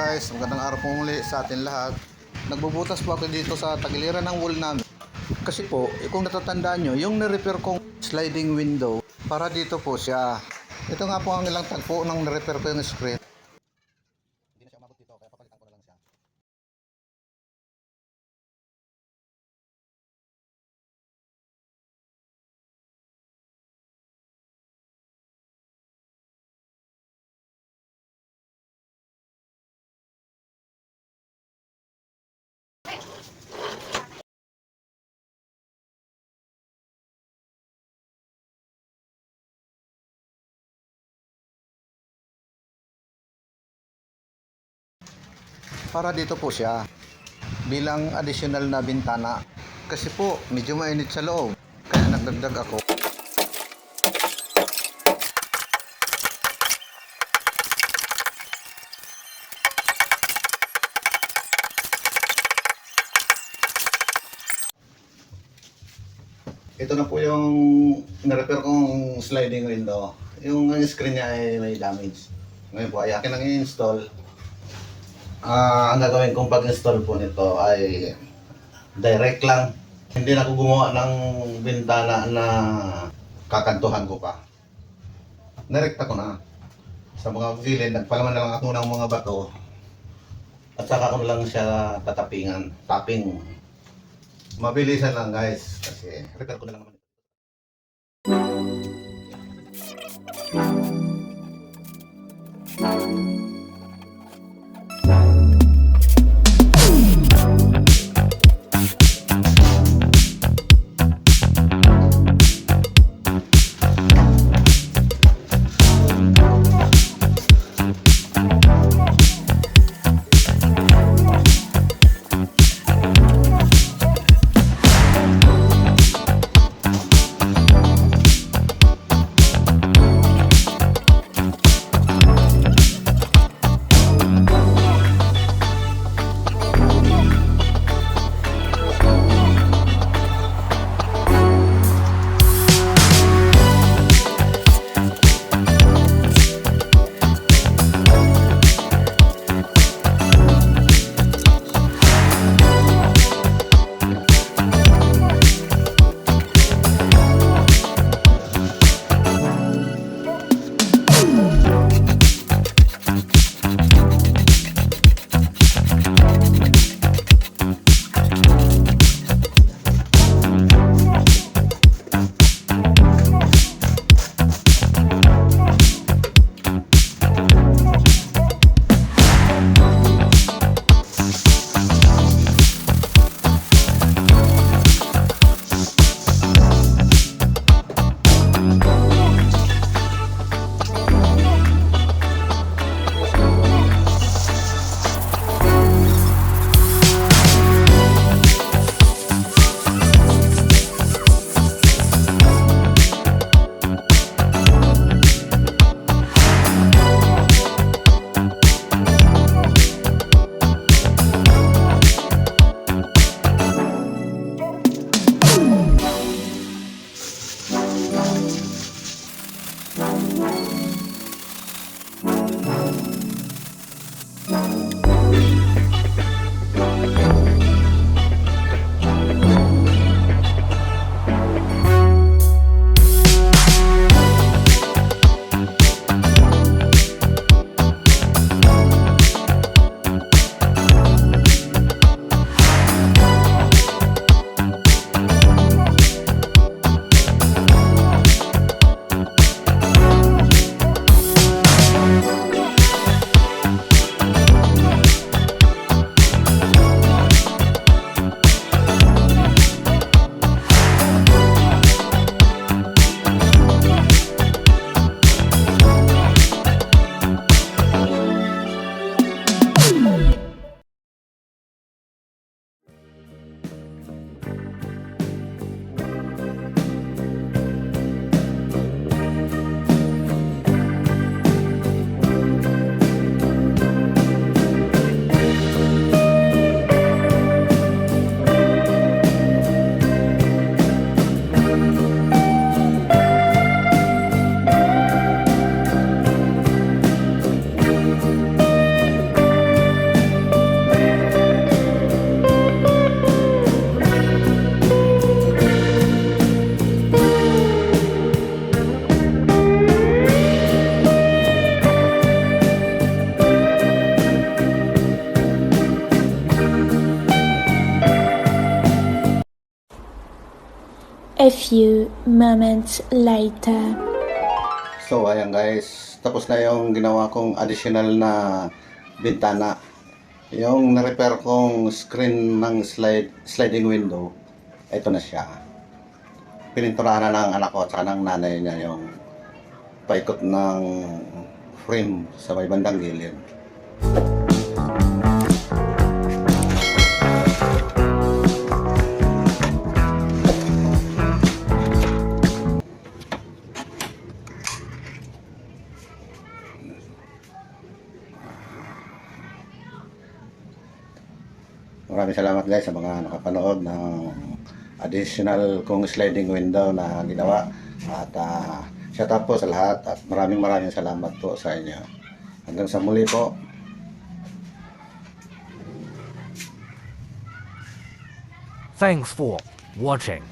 guys, magandang araw po muli sa atin lahat. Nagbubutas po ako dito sa tagiliran ng wall namin. Kasi po, eh, kung natatandaan nyo, yung nirepair kong sliding window, para dito po siya. Ito nga po ang ilang tagpo nang nirepair ko yung screen. Hindi na siya umabot dito, kaya Para dito po siya. Bilang additional na bintana. Kasi po, medyo mainit sa loob. Kaya nagdagdag ako. Ito na po yung na-repair kong sliding window. Yung screen niya ay may damage. Ngayon po ay akin ang i-install. Ah, ang gagawin kong pag-install po nito ay direct lang. Hindi na ako gumawa ng bintana na kakantuhan ko pa. Direkta ko na. Sa mga gilid, nagpalaman na lang ako ng mga bato. At saka ko lang siya tatapingan. Tapping. Mabilisan lang guys. Kasi repair ko na lang naman. A few moments later. So ayan guys, tapos na yung ginawa kong additional na bintana. Yung na-repair kong screen ng slide, sliding window, ito na siya. Pininturahan na ng anak ko at saka ng nanay niya yung paikot ng frame sa may bandang gilid. Maraming salamat guys sa mga nakapanood ng additional kong sliding window na ginawa. At uh, shout out po sa lahat at maraming maraming salamat po sa inyo. Hanggang sa muli po. Thanks for watching.